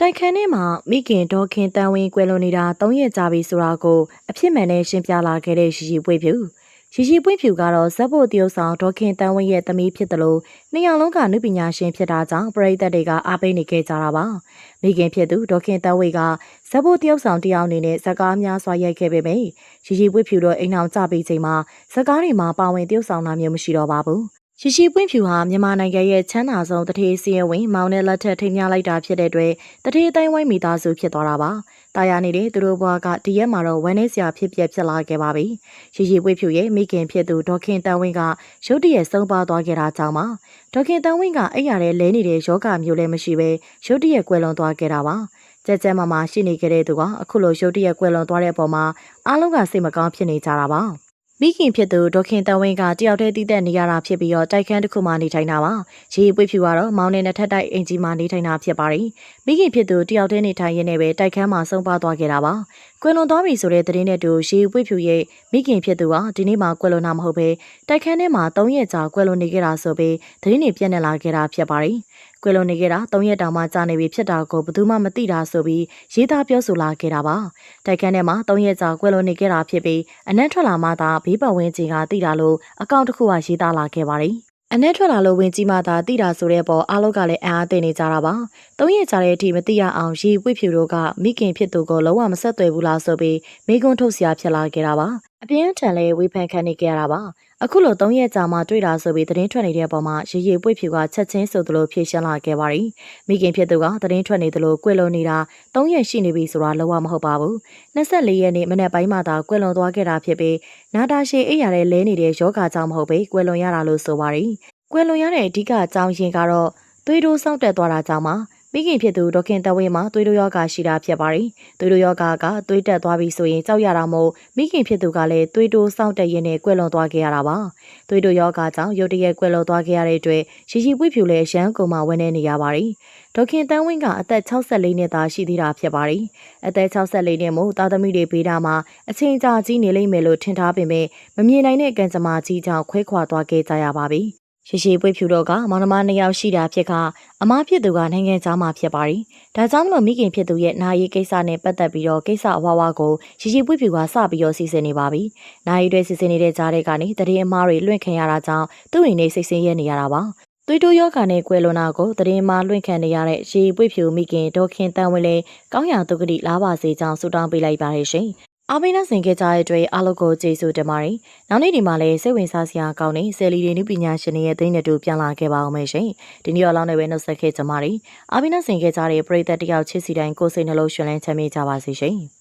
တိုက်ခန်းထဲမှာမိခင်ဒေါ်ခင်တန်ဝင်းကွယ်လွန်နေတာ၃ရက်ကြာပြီဆိုတာကိုအဖြစ်မှန်နဲ့ရှင်းပြလာခဲ့တဲ့ရှိရှိပွေးဖြူရှိရှိပွေးဖြူကတော့ဇက်ဖို့တရုတ်ဆောင်ဒေါ်ခင်တန်ဝင်းရဲ့သမီးဖြစ်တယ်လို့နှစ်ယောက်လုံးကနုပညာရှင်ဖြစ်တာကြောင့်ပရိသတ်တွေကအားပေးနေခဲ့ကြတာပါမိခင်ဖြစ်သူဒေါ်ခင်တန်ဝင်းကဇက်ဖို့တရုတ်ဆောင်တယောက်အနေနဲ့ဇက်ကားများစွာရိုက်ခဲ့ပေမယ့်ရှိရှိပွေးဖြူတော့အိမ်အောင်ကြပြီးချိန်မှာဇက်ကားတွေမှာပါဝင်တရုတ်ဆောင်တာမျိုးမရှိတော့ပါဘူး ရှိရှိပွင့်ဖြူဟာမြန်မာနိုင်ငံရဲ့ချမ်းသာဆုံးတထေးစီရင်ဝင်မောင်နဲ့လက်ထက်ထိမ်းများလိုက်တာဖြစ်တဲ့အတွက်တထေးတိုင်းဝိုင်းမိသားစုဖြစ်သွားတာပါ။တာယာနေတဲ့သူတို့ဘွားကဒီရက်မှာတော့ဝမ်းနေစရာဖြစ်ပျက်ဖြစ်လာခဲ့ပါပြီ။ရှိရှိပွင့်ဖြူရဲ့မိခင်ဖြစ်သူဒေါက်ခင်တန်ဝင်းကရုတ်တရက်ဆုံးပါသွားခဲ့တာကြောင့်ပါ။ဒေါက်ခင်တန်ဝင်းကအဲ့ရတဲ့လဲနေတဲ့ယောဂမျိုးလည်းမရှိပဲရုတ်တရက်ကွယ်လွန်သွားခဲ့တာပါ။ကြက်ကြက်မမရှိနေကြတဲ့သူကအခုလိုရုတ်တရက်ကွယ်လွန်သွားတဲ့အပေါ်မှာအားလုံးကစိတ်မကောင်းဖြစ်နေကြတာပါ။ မိခင်ဖြစ်သူဒေါခင်တန်ဝင်းကတယောက်တည်းတည်တဲ့နေရတာဖြစ်ပြီးတော့တိုက်ခန်းတစ်ခုမှနေထိုင်တာပါ။ရေပွေးဖြူကတော့မောင်နဲ့နှစ်ထပ်တိုက်အင်ဂျီမှာနေထိုင်တာဖြစ်ပါတယ်။မိခင်ဖြစ်သူတယောက်တည်းနေထိုင်ရင်းနဲ့ပဲတိုက်ခန်းမှာဆုံးပါသွားခဲ့တာပါ။ကွယ်လွန်သွားပြီဆိုတဲ့သတင်းနဲ့တူရေပွေးဖြူရဲ့မိခင်ဖြစ်သူကဒီနေ့မှကွယ်လွန်တာမဟုတ်ပဲတိုက်ခန်းထဲမှာ၃ရက်ကြာကွယ်လွန်နေခဲ့တာဆိုပြီးသတင်းတွေပြန့်နေလာခဲ့တာဖြစ်ပါတယ်။ ကွယ်လွန်နေခဲ့တာ၃ရက်တောင်မှကြာနေပြီဖြစ်တာကိုဘယ်သူမှမသိတာဆိုပြီးရေးသားပြောဆိုလာခဲ့တာပါ။တိုက်ခန်းထဲမှာ၃ရက်ကြာကွယ်လွန်နေခဲ့တာဖြစ်ပြီးအနက်ထွက်လာမှသာဘေးပတ်ဝန်းကျင်ကသိတာလို့အကောင့်တစ်ခုကရေးသားလာခဲ့ပါတယ်။အနဲ့ထွက်လာလို့ဝင်ကြီးမှသာတိတာဆိုတဲ့ပေါ်အားလုံးကလည်းအံ့အားသင့်နေကြတာပါ။သုံးရက်ကြာတဲ့အထိမသိရအောင်ရေပွေဖြူတို့ကမိခင်ဖြစ်သူကိုလုံးဝမဆက်သွယ်ဘူးလားဆိုပြီးမိကွန်းထုတ်စရာဖြစ်လာခဲ့တာပါ။ အပြင်းထန်လဲဝေဖန်ခံနေကြရတာပါ။အခုလို၃ရက်ကြာမှတွေ့တာဆိုပြီးသတင်းထွက်နေတဲ့အပေါ်မှာရေရေပွေဖြူကချက်ချင်းဆိုသလိုဖြေရှင်းလာခဲ့ပါတယ်။မိခင်ဖြစ်သူကသတင်းထွက်နေသလိုကွယ်လွန်နေတာ၃ရက်ရှိနေပြီဆိုတာလုံးဝမဟုတ်ပါဘူး။24ရက်နေ့မနေ့ပိုင်းမှသာကွယ်လွန်သွားခဲ့တာဖြစ်ပြီးနာတာရှည်အိပ်ရတဲ့လဲနေတဲ့ယောဂကြောင့်မဟုတ်ပဲကွယ်လွန်ရတာလို့ဆိုပါတယ်။ကွယ်လွန်ရတဲ့အဓိကအကြောင်းရင်းကတော့သွေးတိုးဆောက်တက်သွားတာကြောင့်ပါ မိခင်ဖြစ်သူဒေါခင်တဝင်းမှာသွေးတိုးယောဂရှိတာဖြစ်ပါတယ်။သွေးတိုးယောဂကသွေးတက်သွားပြီဆိုရင်ကြောက်ရတာမို့မိခင်ဖြစ်သူကလည်းသွေးတိုးဆောက်တက်ရင်းနဲ့ကွယ်လွန်သွားခဲ့ရတာပါ။သွေးတိုးယောဂကြောင့်ရုတ်တရက်ကွယ်လွန်သွားခဲ့ရတဲ့အတွက်ရှိရှိပွေးဖြူလည်းရန်ကုန်မှာဝန်းနေနေရပါတယ်။ဒေါခင်တန်းဝင်းကအသက်64နှစ်သားရှိသေးတာဖြစ်ပါတယ်။အသက်64နှစ်မို့သားသမီးတွေပေးတာမှာအချိန်ကြာကြီးနေလိမ့်မယ်လို့ထင်ထားပေမဲ့မမြင်နိုင်တဲ့ကံကြမ္မာကြီးကြောင့်ခွဲခွာသွားခဲ့ကြရပါပြီ။ ရှိရှိပွေးဖြူတော့ကမောင်နှမနှစ်ယောက်ရှိတာဖြစ်ကအမဖြစ်သူကနိုင်ငံသားမှာဖြစ်ပါတယ်။ဒါကြောင့်မလို့မိခင်ဖြစ်သူရဲ့နာရီကိစ္စနဲ့ပတ်သက်ပြီးတော့ကိစ္စအဝါဝါကိုရှိရှိပွေးဖြူကစပြီးတော့စီစဉ်နေပါပြီ။နာရီတွေစီစဉ်နေတဲ့ကြားတဲ့ကနေတရင်အမားတွေလွင့်ခံရတာကြောင့်သူ့အနေနဲ့စိတ်ဆင်းရဲနေရတာပါ။သွေးတိုးယောဂါနဲ့ကွယ်လွန်တာကိုတရင်မာလွင့်ခံနေရတဲ့ရေပွေဖြူမိခင်ဒေါခင်တန်ဝင်းလေးကောင်းရာတုကတိလားပါစေကြောင်းဆုတောင်းပေးလိုက်ပါရရှင်။ အားပေးနှဆင်ခဲ့ကြတဲ့အတွက်အားလုံးကိုကျေးဇူးတင်ပါတယ်။နောက်နေ့ဒီမှာလည်းစိတ်ဝင်စားစရာကောင်းတဲ့ဆယ်လီတွေနုပညာရှင်တွေရဲ့သတင်းတွေတူပြန်လာခဲ့ပါအောင်မယ်ရှင်။ဒီနေ့ရောလောက်နေပဲနှုတ်ဆက်ခဲ့ကြပါမယ်။အားပေးနှဆင်ခဲ့ကြတဲ့ပရိသတ်တယောက်ချစ်စီတိုင်းကိုစိတ်နှလုံးရှင်လန်းချမ်းမြေ့ကြပါစေရှင်။